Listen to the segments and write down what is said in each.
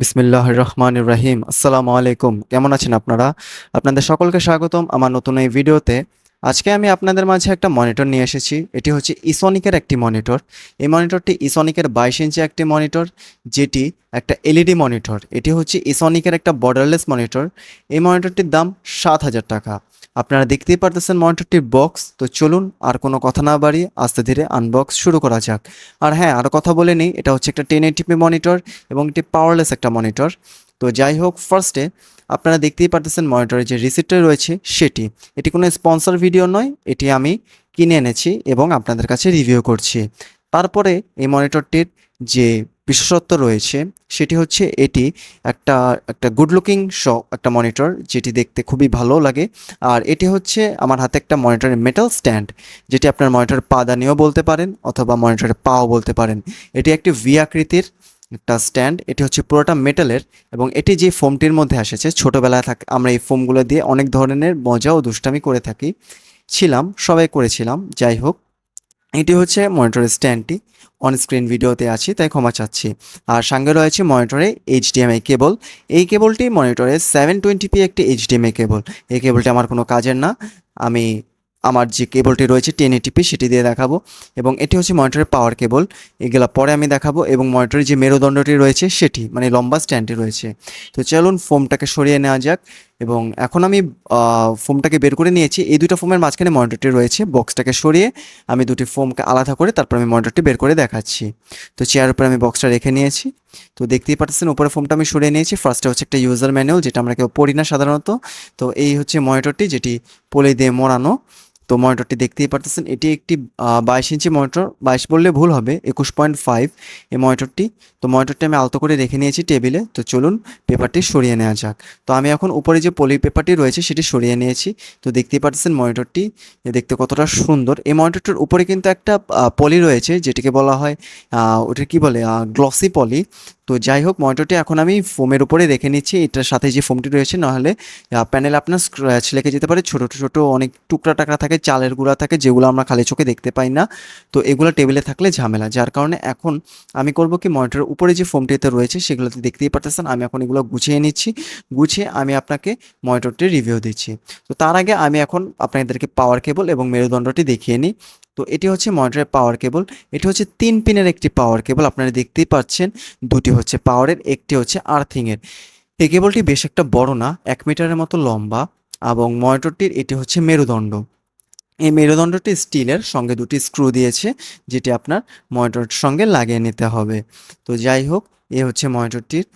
বিসমিল্লাহ রহমান রাহিম। আসসালামু আলাইকুম। কেমন আছেন আপনারা? আপনাদের সকলকে স্বাগতম আমার নতুন এই ভিডিওতে। আজকে আমি আপনাদের মাঝে একটা মনিটর নিয়ে এসেছি। এটি হচ্ছে ইসনিকের একটি মনিটর। এই মনিটরটি ইসনিকের বাইশ ইঞ্চি একটি মনিটর, যেটি একটা এলইডি মনিটর। এটি হচ্ছে ইসনিকের একটা বর্ডারলেস মনিটর। এই মনিটরটির দাম সাত হাজার টাকা। আপনারা দেখতেই পারতেছেন মনিটরটির বক্স। তো চলুন আর কোনো কথা না বাড়িয়ে আস্তে ধীরে আনবক্স শুরু করা যাক। আর হ্যাঁ আর কথা বলে নিই, এটা হচ্ছে একটা টেন এইটিপি মনিটর এবং এটি পাওয়ারলেস একটা মনিটর। তো যাই হোক ফার্স্টে আপনারা দেখতেই পারতেছেন মনিটরের যে রিসিপ্টটা রয়েছে সেটি। এটি কোনো স্পন্সর ভিডিও নয়, এটি আমি কিনে এনেছি এবং আপনাদের কাছে রিভিউ করছি। তারপরে এই মনিটরটির যে বিশেষত্ব রয়েছে, সেটি হচ্ছে এটি একটা একটা গুড লুকিং শ একটা মনিটর যেটি দেখতে খুবই ভালো লাগে। আর এটি হচ্ছে আমার হাতে একটা মনিটরের মেটাল স্ট্যান্ড যেটি আপনার মনিটর পা দানিও বলতে পারেন অথবা মনিটরের পাও বলতে পারেন। এটি একটি ভি আকৃতির একটা স্ট্যান্ড এটি হচ্ছে পুরোটা মেটালের এবং এটি যে ফোমটির মধ্যে এসেছে ছোটোবেলায় থাক, আমরা এই ফোমগুলো দিয়ে অনেক ধরনের মজা ও দুষ্টামি করে থাকি। ছিলাম, সবাই করেছিলাম, যাই হোক। এটি হচ্ছে মনিটরের স্ট্যান্ডটি অন স্ক্রিন ভিডিওতে আছি, তাই ক্ষমা চাচ্ছি। আর সঙ্গে রয়েছে মনিটরে এইচডিএমআই কেবল এই কেবলটি মনিটরে সেভেন টোয়েন্টি পি একটি এইচডিএমআই কেবল এই কেবলটি আমার কোনো কাজের না। আমি আমার যে কেবলটি রয়েছে টেন এটিপি সেটি দিয়ে দেখাবো। এবং এটি হচ্ছে মনিটরের পাওয়ার কেবল এগুলো পরে আমি দেখাবো এবং মনিটরের যে মেরুদণ্ডটি রয়েছে সেটি মানে লম্বা স্ট্যান্ডটি রয়েছে। তো চলুন ফোমটাকে সরিয়ে নেওয়া যাক। এবং এখন আমি ফোমটাকে বের করে নিয়েছি। এই দুটো ফোমের মাঝখানে মনিটরটি রয়েছে, বক্সটাকে সরিয়ে আমি দুটি ফোমকে আলাদা করে তারপর আমি মনিটরটি বের করে দেখাচ্ছি। তো চেয়ার উপরে আমি বক্সটা রেখে নিয়েছি। তো দেখতেই পাচ্ছেন উপরে ফোমটা আমি সরিয়ে নিয়েছি। ফার্স্টে হচ্ছে একটা ইউজার ম্যানুয়াল যেটা আমরা কেউ পড়ি না সাধারণত। তো এই হচ্ছে মনিটরটি, যেটি পোলে দিয়ে মোড়ানো। তো মনিটরটি দেখতেই পারতেছেন, এটি একটি বাইশ ইঞ্চি মনিটর, বাইশ বললে ভুল হবে, একুশ পয়েন্ট ফাইভ এই মনিটরটি। তো মনিটরটি আমি আলতো করে রেখে নিয়েছি টেবিলে, তো চলুন পেপারটি সরিয়ে নেওয়া যাক। তো আমি এখন উপরে যে পলি পেপারটি রয়েছে সেটি সরিয়ে নিয়েছি, তো দেখতেই পারতেছেন মনিটরটি দেখতে কতটা সুন্দর। এই মনিটরটির উপরে কিন্তু একটা পলি রয়েছে, যেটিকে বলা হয় ওটা কি বলে গ্লসি পলি তো যাই হোক, মনিটরটি এখন আমি ফোমের উপরে রেখে নিচ্ছি। এটার সাথে যে ফোমটি রয়েছে, নাহলে প্যানেল আপনার স্ক্র্যাচ লেগে যেতে পারে। ছোটো ছোটো, অনেক টুকরা টাকরা থাকে, চালের গুঁড়া থাকে, যেগুলো আমরা খালি চোখে দেখতে পাই না। তো এগুলো টেবিলে থাকলে ঝামেলা। যার কারণে এখন আমি করব কি, মনিটরের উপরে যে ফোমটিতে রয়েছে, সেগুলোতে দেখতেই পারতেছেন, আমি এখন এগুলো গুছিয়ে নিচ্ছি। গুছিয়ে আমি আপনাকে মনিটরটির রিভিউ দিচ্ছি। তো তার আগে আমি এখন আপনাদেরকে পাওয়ার কেবল এবং মেরুদণ্ডটি দেখিয়ে নিই। তো এটি হচ্ছে মনিটরের পাওয়ার কেবল এটি হচ্ছে তিন পিনের একটি পাওয়ার কেবল আপনারা দেখতেই পাচ্ছেন। দুটি হচ্ছে পাওয়ারের একটি হচ্ছে আর্থিংয়ের এই কেবলটি বেশ একটা বড় না, এক মিটারের মতো লম্বা এবং মনিটরটির এটি হচ্ছে মেরুদণ্ড। এই মেরুদণ্ডটি স্টিলের সঙ্গে দুটি স্ক্রু দিয়েছে, যেটি আপনার মনিটরের সঙ্গে লাগিয়ে নিতে হবে। তো যাই হোক, এ হচ্ছে মনিটরটির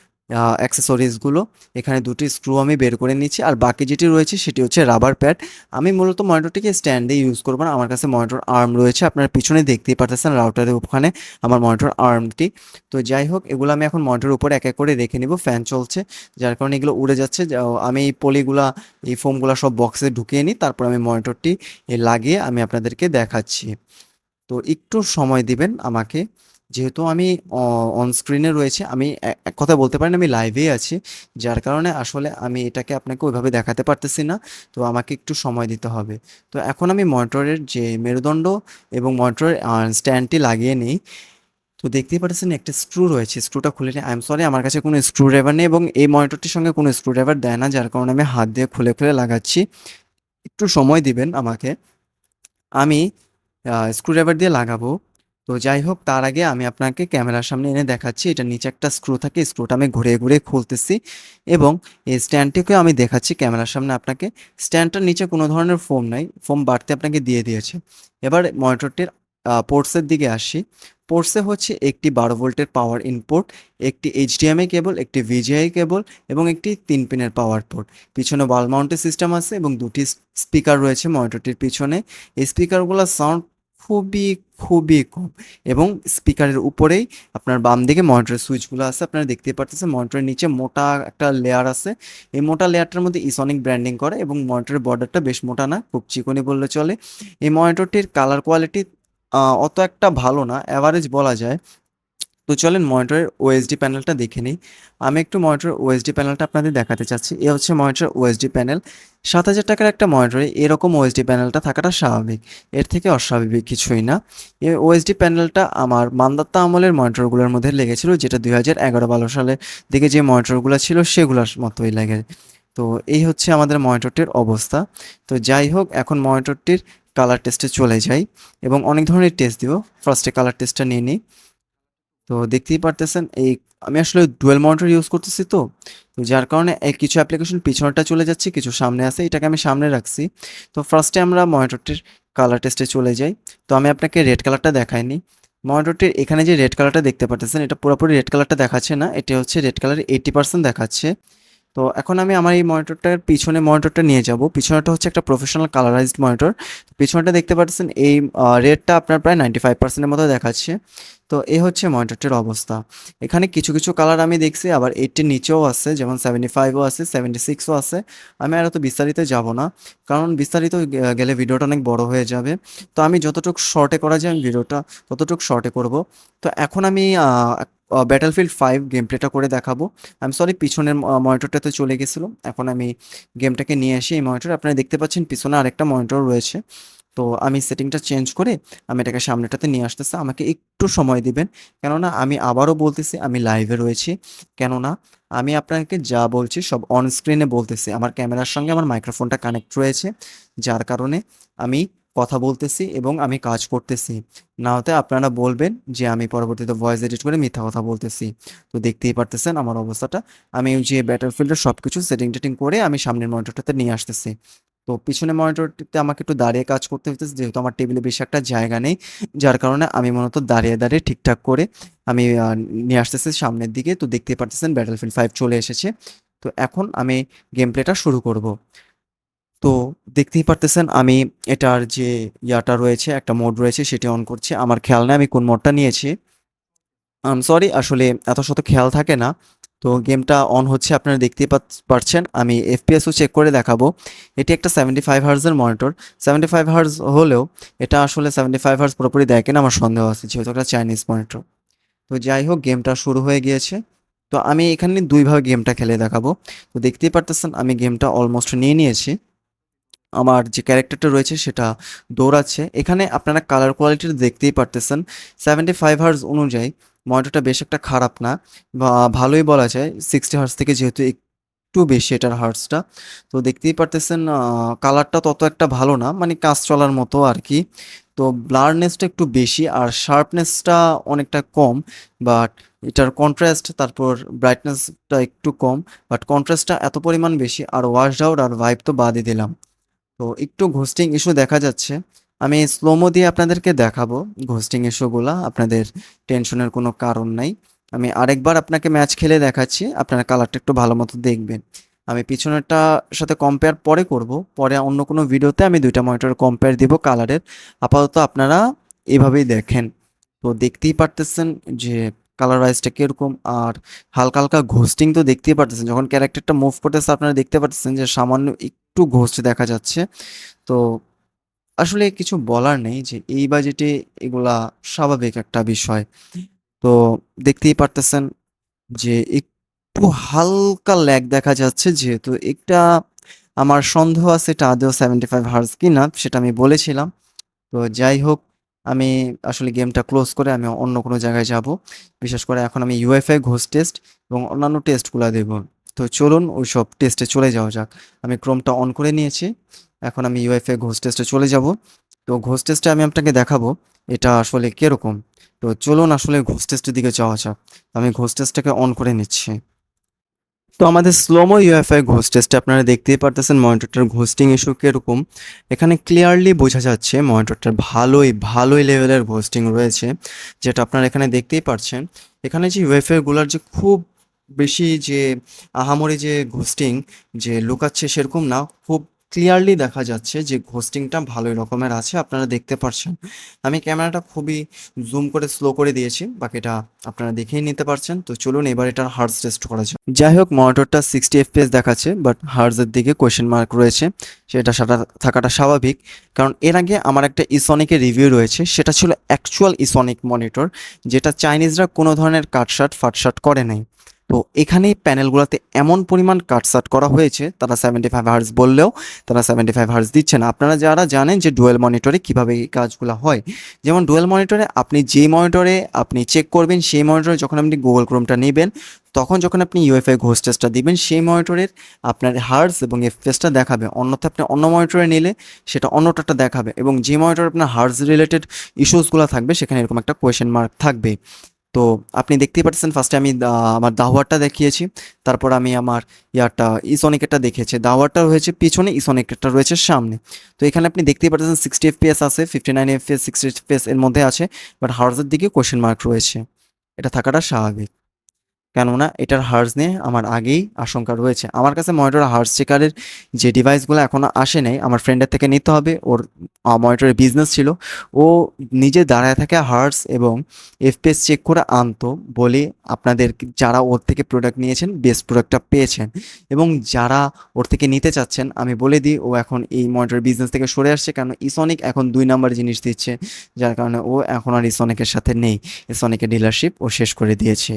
অ্যাক্সেসরিজগুলো এখানে দুটি স্ক্রু আমি বের করে নিচ্ছি। আর বাকি যেটি রয়েছে সেটি হচ্ছে রাবার প্যাড আমি মূলত মনিটরটিকে স্ট্যান্ডে ইউজ করব না। আমার কাছে মনিটর আর্ম রয়েছে। আপনারা পিছনে দেখতেই পারতেছেন রাউটারের ওখানে আমার মনিটর আর্মটি তো যাই হোক, এগুলো আমি এখন মনিটরের উপরে এক এক করে রেখে নিব। ফ্যান চলছে, যার কারণে এগুলো উড়ে যাচ্ছে। আমি এই পলিগুলা, এই ফোমগুলো সব বক্সে ঢুকিয়ে নিই। তারপর আমি মনিটরটি লাগিয়ে আমি আপনাদেরকে দেখাচ্ছি। তো একটু সময় দিবেন আমাকে। যেহেতু আমি অন স্ক্রিনে রয়েছে, আমি এক কথা বলতে পারেন আমি লাইভেই আছি, যার কারণে আসলে আমি এটাকে আপনাকে ওইভাবে দেখাতে পারতেছি না, তো আমাকে একটু সময় দিতে হবে। তো এখন আমি মনিটরের যে মেরুদণ্ড এবং মনিটরের স্ট্যান্ডটি লাগিয়ে নিই, তো দেখতেই পাচ্ছেন একটা স্ক্রু রয়েছে স্ক্রুটা খুলে নিই আই এম সরি আমার কাছে কোনো স্ক্রু ড্রাইভার নেই এবং এই মনিটরটির সঙ্গে কোনো স্ক্রু ড্রাইভার দেয় না, যার কারণে আমি হাত দিয়ে খুলে খুলে লাগাচ্ছি। একটু সময় দিবেন আমাকে, আমি স্ক্রু ড্রাইভার দিয়ে লাগাবো। তো যাই হোক, তার আগে আমি আপনাকে ক্যামেরার সামনে এনে দেখাচ্ছি। এটা নিচে একটা স্ক্রু থাকে স্ক্রুটা আমি ঘুরে ঘুরে খুলতেছি এবং এই স্ট্যান্ডটিকেও আমি দেখাচ্ছি ক্যামেরার সামনে আপনাকে। স্ট্যান্ডটার নিচে কোনো ধরনের ফোম নাই ফোম বাড়তে আপনাকে দিয়ে দিয়েছে। এবার মনিটরটির পোর্টসের দিকে আসি। পোর্টসে হচ্ছে একটি বারো ভোল্টের পাওয়ার ইনপুট একটি এইচডিএমআই কেবল একটি ভিজিআই কেবল এবং একটি তিন পিনের পাওয়ার পোর্ট পিছনে ওয়াল মাউন্টেড সিস্টেম আছে এবং দুটি স্পিকার রয়েছে মনিটরটির পিছনে। এই স্পিকারগুলোর সাউন্ড খুবই খুবই কম। এবং স্পিকারের উপরেই আপনার বাম দিকে মনিটরের সুইচগুলো আছে, আপনারা দেখতে পারতেছেন মনিটরের নিচে মোটা একটা লেয়ার আছে। এই মোটা লেয়ারটার মধ্যে ইসনিক ব্র্যান্ডিং করে এবং মনিটরের বর্ডারটা বেশ মোটা না, খুব চিকনি বললে চলে। এই মনিটরটির কালার কোয়ালিটি অত একটা ভালো না অ্যাভারেজ বলা যায়। তো চলেন মনিটরের ওএসডি প্যানেলটা দেখে নিই। আমি একটু মনিটরের ওএসডি প্যানেলটা আপনাদের দেখাতে চাচ্ছি। এ হচ্ছে মনিটরের ওএসডি প্যানেল সাত হাজার টাকার একটা মনিটরে এরকম ওএসডি প্যানেলটা থাকাটা স্বাভাবিক। এর থেকে অস্বাভাবিক কিছুই না। এই ওএসডি প্যানেলটা আমার মান্দাত্তা আমলের মনিটরগুলোর মধ্যে লেগেছিল, যেটা দুই হাজার এগারো বারো সালের দিকে যে মনিটরগুলো ছিল, সেগুলোর মতোই লাগে। তো এই হচ্ছে আমাদের মনিটরটির অবস্থা। তো যাই হোক, এখন মনিটরটির কালার টেস্টে চলে যাই এবং অনেক ধরনের টেস্ট দিব। ফার্স্টে কালার টেস্টটা নিয়ে নিই। তো দেখতেই পারতেছেন, এই আমি আসলে ডুয়েল মনিটর ইউজ করতেছি তো তো যার কারণে কিছু অ্যাপ্লিকেশন পিছনটা চলে যাচ্ছে, কিছু সামনে আছে, এটাকে আমি সামনে রাখছি। তো ফার্স্টে আমরা মনিটরটির কালার টেস্টে চলে যাই। তো আমি আপনাকে রেড কালারটা দেখাইনি। মনিটরটির এখানে যে রেড কালারটা দেখতে পাচ্ছেন এটা পুরোপুরি রেড কালারটা দেখাচ্ছে না, এটা হচ্ছে রেড কালারের এইটি পার্সেন্ট দেখাচ্ছে। তো এখন আমি আমার এই মনিটরটার পিছনে মনিটরটা নিয়ে যাব। পিছনেটা হচ্ছে একটা প্রফেশনাল কালারাইজড মনিটর পিছনটা দেখতে পাচ্ছেন এই রেডটা আপনার প্রায় নাইনটি ফাইভ পার্সেন্টের মতো দেখাচ্ছে। তো এ হচ্ছে মনিটরটির অবস্থা। এখানে কিছু কিছু কালার আমি দেখছি, আবার এইটির নিচেও আছে, যেমন সেভেন্টি ফাইভও আছে সেভেন্টি সিক্সও আছে। আমি আর এত বিস্তারিত যাব না, কারণ বিস্তারিত গেলে ভিডিওটা অনেক বড় হয়ে যাবে। তো আমি যতটুকু শর্টে করা যায়, আমি ভিডিওটা ততটুকু শর্টে করব। তো এখন আমি ব্যাটেলফিল্ড ফাইভ গেম প্লেটা করে দেখাবো। আমি সরি পিছনের মনিটরটাতে চলে গেছিল। এখন আমি গেমটাকে নিয়ে আসি, এই মনিটর আপনারা দেখতে পাচ্ছেন, পিছনে আরেকটা মনিটর রয়েছে। তো আমি সেটিংটা চেঞ্জ করে আমি এটাকে সামনেটাতে নিয়ে আসতেছি। আমাকে একটু সময় দিবেন। কেননা আমি আবারও বলতেছি, আমি লাইভে রয়েছি। কেননা আমি আপনাকে যা বলছি সব অন স্ক্রিনে বলতেছি। আমার ক্যামেরার সঙ্গে আমার মাইক্রোফোনটা কানেক্ট রয়েছে, যার কারণে আমি কথা বলতেছি এবং আমি কাজ করতেছি। না হতে আপনারা বলবেন যে আমি পরবর্তীতে ভয়েস এডিট করে মিথ্যা কথা বলতেছি। তো দেখতেই পারতেছেন আমার অবস্থাটা। আমি যে ব্যাটেলফিল্ডের সব কিছু সেটিং টেটিং করে আমি সামনের মনিটরটাতে নিয়ে আসতেছি। তো পিছনে মনিটরটিতে আমাকে একটু দাঁড়িয়ে কাজ করতে হতেছে যেহেতু আমার টেবিলে বেশি একটা জায়গা নেই। যার কারণে আমি মূলত দাঁড়িয়ে দাঁড়িয়ে ঠিকঠাক করে আমি নিয়ে আসতেছি সামনের দিকে। তো দেখতেই পারতেছেন ব্যাটেলফিল্ড ফাইভ চলে এসেছে। তো এখন আমি গেম প্লেটা শুরু করব। তো দেখতেই পারতেছেন আমি এটার যে ইয়াটা রয়েছে, একটা মোড রয়েছে, সেটি অন করছি। আমার খেয়াল নেই আমি কোন মোডটা নিয়েছি। সরি আসলে এত শত খেয়াল থাকে না। তো গেমটা অন হচ্ছে, আপনারা দেখতেই পারছেন। আমি এফপিএসও চেক করে দেখাবো। এটি একটা সেভেন্টি ফাইভ হার্জের মনিটর সেভেন্টি ফাইভ হার্জ হলেও এটা আসলে সেভেন্টি ফাইভ হার্জ পুরোপুরি দেয় কিনা আমার সন্দেহ আছে, যেহেতু একটা চাইনিজ মনিটর তো যাই হোক, গেমটা শুরু হয়ে গিয়েছে। তো আমি এখানে দুইভাবে গেমটা খেলে দেখাবো। তো দেখতেই পারতেছেন, আমি গেমটা অলমোস্ট নিয়ে নিয়েছি। আমার যে ক্যারেক্টারটা রয়েছে, সেটা দৌড়াচ্ছে। এখানে আপনারা কালার কোয়ালিটি দেখতেই পারতেছেন। সেভেন্টি ফাইভ হার্স অনুযায়ী মনিটরটা বেশ একটা খারাপ না। ভালোই বলা যায় সিক্সটি হার্স থেকে যেহেতু একটু বেশি এটার হার্জটা তো দেখতেই পারতেছেন কালারটা তত একটা ভালো না মানে কাজ চলার মতো আর কি তো ব্লারনেসটা একটু বেশি, আর শার্পনেসটা অনেকটা কম বাট এটার কন্ট্রাস্ট তারপর ব্রাইটনেসটা একটু কম বাট কন্ট্রাস্টটা এত পরিমাণ বেশি, আর ওয়াশ আউট আর ভাইব তো বাদই দিলাম। তো একটু ঘোস্টিং ইস্যু দেখা যাচ্ছে। আমি স্লোমো দিয়ে আপনাদেরকে দেখাবো ঘোস্টিং ইস্যুগুলা আপনাদের টেনশনের কোনো কারণ নাই। আমি আরেকবার আপনাকে ম্যাচ খেলে দেখাচ্ছি, আপনারা কালারটা একটু ভালো মতো দেখবেন। আমি পিছনেরটা সাথে কম্পেয়ার পরে করব, পরে অন্য কোনো ভিডিওতে আমি দুইটা মনিটর কম্পেয়ার দিব কালারের আপাতত আপনারা এভাবেই দেখেন। তো দেখতেই পারতেছেন যে কালার ওয়াইজটা কীরকম, আর হালকা হালকা ঘোস্টিং তো দেখতেই পারতেছেন। যখন ক্যারেক্টারটা মুভ করতেছে, আপনারা দেখতে পারতেছেন যে সামান্য একটু ঘোস্ট দেখা যাচ্ছে। তো আসলে কিছু বলার নেই যে এই বাজেটে এগুলা স্বাভাবিক একটা বিষয়। তো দেখতেই পারতেছেন যে একটু হালকা ল্যাগ দেখা যাচ্ছে, যেহেতু একটা আমার সন্দেহ আছে এটা আদৌ সেভেন্টি ফাইভ হার্স কি না সেটা আমি বলেছিলাম। তো যাই হোক, আমি আসলে গেমটা ক্লোজ করে আমি অন্য কোনো জায়গায় যাব। বিশেষ করে এখন আমি ইউএফআই ঘোষ টেস্ট এবং অন্যান্য টেস্টগুলো দেব। তো চলুন ওই সব টেস্টে চলে যাওয়া যাক। আমি ক্রোমটা অন করে নিয়েছি। এখন আমি ইউএফআই ঘোষ টেস্টে চলে যাব। তো ঘোষ টেস্টে আমি আপনাকে দেখাবো, এটা আসলে কীরকম? তো চলুন আসলে ঘোষ টেস্টের দিকে যাওয়া যাক। আমি ঘোষ টেস্টটাকে অন করে নিচ্ছি। তো আমাদের স্লোমো ইউএফআই ঘোষ টেস্টে আপনারা দেখতেই পারতেছেন মনিটরটার ঘোস্টিং ইস্যু কীরকম। এখানে ক্লিয়ারলি বোঝা যাচ্ছে মনিটরটার ভালোই ভালোই লেভেলের ঘোস্টিং রয়েছে, যেটা আপনারা এখানে দেখতেই পারছেন। এখানে যে ইউএফআইগুলোর যে খুব বেশি যে আহামরি যে ঘোস্টিং যে লুকাচ্ছে সেরকম না, খুব ক্লিয়ারলি দেখা যাচ্ছে যে ঘোস্টিংটা ভালোই রকমের আছে, আপনারা দেখতে পাচ্ছেন আমি ক্যামেরাটা খুবই জুম করে স্লো করে দিয়েছি, বাকিটা আপনারা দেখেই নিতে পারছেন। তো চলুন এবার এটার হার্স টেস্ট করা যাক। যাই হোক মনিটরটা সিক্সটি এফপিএস দেখাচ্ছে বাট হার্সের দিকে কোয়েশ্চেন মার্ক রয়েছে। সেটা সাটা, থাকাটা স্বাভাবিক, কারণ এর আগে আমার একটা ইসনিকের রিভিউ রয়েছে, সেটা ছিল অ্যাকচুয়াল ইসনিক মনিটর যেটা চাইনিজরা কোনো ধরনের কাটশাট ফাটশাট করে নাই। তো এখানে প্যানেলগুলোতে এমন পরিমাণ কাটসাট করা হয়েছে, তারা সেভেন্টি ফাইভ হার্স বললেও তারা সেভেন্টি ফাইভ হার্স দিচ্ছে না। আপনারা যারা জানেন যে ডুয়েল মনিটরে কীভাবে এই কাজগুলো হয়, যেমন ডুয়েল মনিটরে আপনি যেই মনিটরে আপনি চেক করবেন, সেই মনিটরে যখন আপনি গুগল ক্রোমটা নেবেন, তখন যখন আপনি ইউএফআই ঘোষ দিবেন, সেই মনিটরের আপনার হার্স এবং এফপিএসটা দেখাবে। অন্যথা আপনি অন্য মনিটরে নিলে সেটা অন্যটাটা দেখাবে এবং যে মনিটরে আপনার হার্স রিলেটেড ইস্যুসগুলো থাকবে, সেখানে এরকম একটা কোয়েশ্চেন মার্ক থাকবে। তো আপনি দেখতেই পাচ্ছেন ফার্স্টে আমি আমার দাওয়ারটা দেখিয়েছি, তারপর আমি আমার ইয়ারটা ইসনিকেটটা দেখিয়েছি দাওয়ারটা রয়েছে পিছনে ইসনিকেটটা রয়েছে সামনে। তো এখানে আপনি দেখতেই পাচ্ছেন সিক্সটি এফপিএস আছে ফিফটি নাইন এফপিএস সিক্সটি এর মধ্যে আছে বাট হার্সের দিকে কোয়েশ্চেন মার্ক রয়েছে। এটা থাকাটা স্বাভাবিক। কেননা এটার হার্স নিয়ে আমার আগেই আশঙ্কা রয়েছে। আমার কাছে মনিটর হার্স চেকারের যে ডিভাইসগুলো এখনও আসে নাই, আমার ফ্রেন্ডের থেকে নিতে হবে। ওর মনিটরের বিজনেস ছিল। ও নিজে দাঁড়ায় থাকে হার্স এবং এফপিএস চেক করে আনতো বলে আপনাদের যারা ওর থেকে প্রোডাক্ট নিয়েছেন বেস্ট প্রোডাক্টটা পেয়েছেন এবং যারা ওর থেকে নিতে চাচ্ছেন, আমি বলে দিই, ও এখন এই মনিটর বিজনেস থেকে সরে আসছে। কারণ ইসনিক এখন দুই নাম্বার জিনিস দিচ্ছে, যার কারণে ও এখন আর ইসনিকের সাথে নেই। ইসনিকের ডিলারশিপ ও শেষ করে দিয়েছে।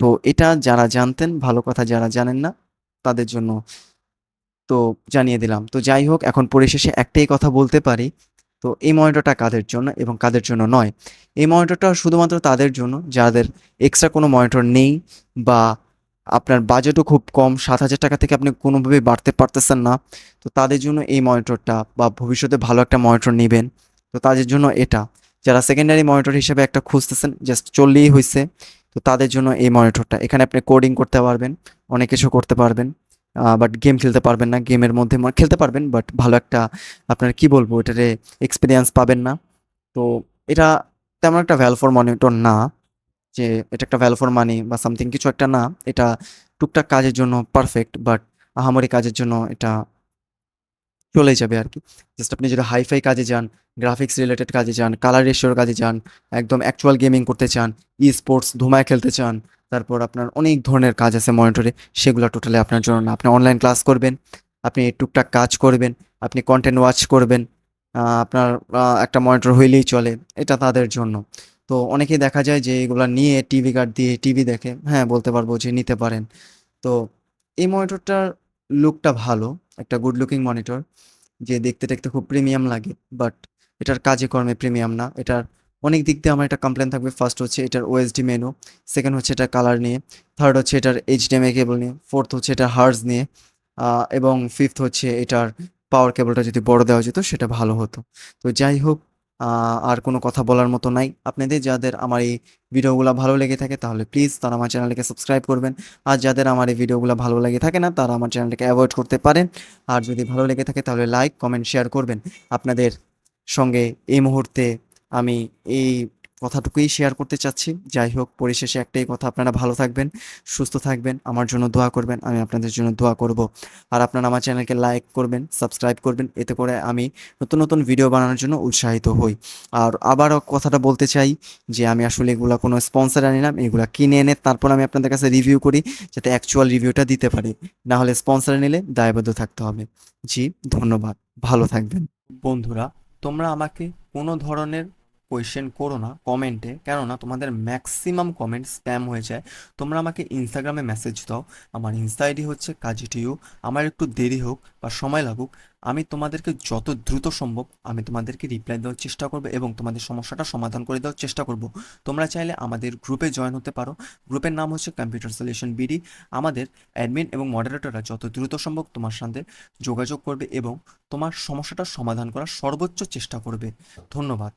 তো এটা যারা জানতেন, ভালো কথা যারা জানেন না, তাদের জন্য তো জানিয়ে দিলাম। তো যাই হোক, এখন পরিশেষে একটাই কথা বলতে পারি। তো এই মনিটরটা কাদের জন্য এবং কাদের জন্য নয়? এই মনিটরটা শুধুমাত্র তাদের জন্য, যাদের এক্সট্রা কোনো মনিটর নেই বা আপনার বাজেটও খুব কম, সাত হাজার টাকা থেকে আপনি কোনোভাবে বাড়তে পারতেছেন না, তো তাদের জন্য এই মনিটরটা বা ভবিষ্যতে ভালো একটা মনিটর নেবেন। তো তাদের জন্য এটা। যারা সেকেন্ডারি মনিটর হিসেবে একটা খুঁজতেছেন জাস্ট চললেই হয়েছে তো তাদের জন্য এই মনিটরটা এখানে আপনি কোডিং করতে পারবেন, অনেক কিছু করতে পারবেন বাট গেম খেলতে পারবেন না। গেমের মধ্যে খেলতে পারবেন বাট ভালো একটা আপনার কি বলব এটারে এক্সপিরিয়েন্স পাবেন না। তো এটা তেমন একটা ভ্যাল ফর মনিটর না, যে এটা একটা ভ্যাল ফর মানি বা সামথিং কিছু একটা না। এটা টুকটাক কাজের জন্য পারফেক্ট বাট আহামরি কাজের জন্য এটা চলে যাবে আর কি। জাস্ট আপনি যদি হাইফাই কাজে যান গ্রাফিক্স রিলেটেড কাজে যান কালার রেশিওর কাজে যান, একদম অ্যাকচুয়াল গেমিং করতে চান ই স্পোর্টস ধুমায় খেলতে চান, তারপর আপনার অনেক ধরনের কাজ আছে মনিটরে সেগুলো টোটালি আপনার জন্য না। আপনি অনলাইন ক্লাস করবেন, আপনি টুকটাক কাজ করবেন, আপনি কন্টেন্ট ওয়াচ করবেন আপনার একটা মনিটর হইলেই চলে, এটা তাদের জন্য। তো অনেকেই দেখা যায় যে এগুলো নিয়ে টিভি কার্ড দিয়ে টিভি দেখে হ্যাঁ বলতে পারব যে নিতে পারেন। তো এই মনিটরটার লুকটা ভালো, একটা গুড লুকিং মনিটর যে দেখতে দেখতে খুব প্রিমিয়াম লাগে বাট এটার কাজে কর্মে প্রিমিয়াম না। এটার অনেক দিক দিয়ে আমার একটা কমপ্লেন থাকবে। ফার্স্ট হচ্ছে এটার ওএসডি মেনু সেকেন্ড হচ্ছে এটার কালার নিয়ে থার্ড হচ্ছে এটার এইচডিএমআই কেবল নিয়ে ফোর্থ হচ্ছে এটার হার্স নিয়ে এবং ফিফথ হচ্ছে এটার পাওয়ার কেবলটা যদি বড় দেওয়া যেত, সেটা ভালো হতো। তো যাই হোক আর কোনো কথা বলার মতো নাই। আপনাদের যাদের আমার এই ভিডিওগুলো ভালো লেগে থাকে তাহলে প্লিজ তারা আমার চ্যানেলকে সাবস্ক্রাইব করবেন। আর যাদের আমার এই ভিডিওগুলো ভালো লেগে থাকে না তারা আমার চ্যানেলটাকে অ্যাভয়েড করতে পারেন। আর যদি ভালো লেগে থাকে তাহলে লাইক কমেন্ট শেয়ার করবেন। আপনাদের সঙ্গে এই মুহূর্তে আমি এই কথাটুকুই শেয়ার করতে চাচ্ছি। যাই হোক, পরিশেষে একটাই কথা, আপনারা ভালো থাকবেন, সুস্থ থাকবেন, আমার জন্য দোয়া করবেন, আমি আপনাদের জন্য দোয়া করব। আর আপনারা আমার চ্যানেলকে লাইক করবেন সাবস্ক্রাইব করবেন, এতে করে আমি নতুন নতুন ভিডিও বানানোর জন্য উৎসাহিত হই। আর আবারও কথাটা বলতে চাই যে, আমি আসলে এগুলো কোনো স্পন্সার আনিলাম এগুলো কিনে এনে তারপর আমি আপনাদের কাছে রিভিউ করি, যাতে অ্যাকচুয়াল রিভিউটা দিতে পারি। না হলে স্পন্সার নিলে দায়বদ্ধ থাকতে হবে। জি, ধন্যবাদ, ভালো থাকবেন। বন্ধুরা, তোমরা আমাকে কোনো ধরনের কোয়েশ্চেন করো না কমেন্টে কেননা তোমাদের ম্যাক্সিমাম কমেন্ট স্প্যাম হয়ে যায়। তোমরা আমাকে ইনস্টাগ্রামে মেসেজ দাও। আমার ইনস্টা আইডি হচ্ছে কাজি টিউ। আমার একটু দেরি হোক বা সময় লাগুক। আমি তোমাদেরকে যত দ্রুত সম্ভব আমি তোমাদেরকে রিপ্লাই দেওয়ার চেষ্টা করব এবং তোমাদের সমস্যাটা সমাধান করে দেওয়ার চেষ্টা করব। তোমরা চাইলে আমাদের গ্রুপে জয়েন হতে পারো। গ্রুপের নাম হচ্ছে কম্পিউটার সলিউশন বিডি আমাদের অ্যাডমিন এবং মডারেটররা যত দ্রুত সম্ভব তোমার সাথে যোগাযোগ করবে এবং তোমার সমস্যাটার সমাধান করার সর্বোচ্চ চেষ্টা করবে। ধন্যবাদ।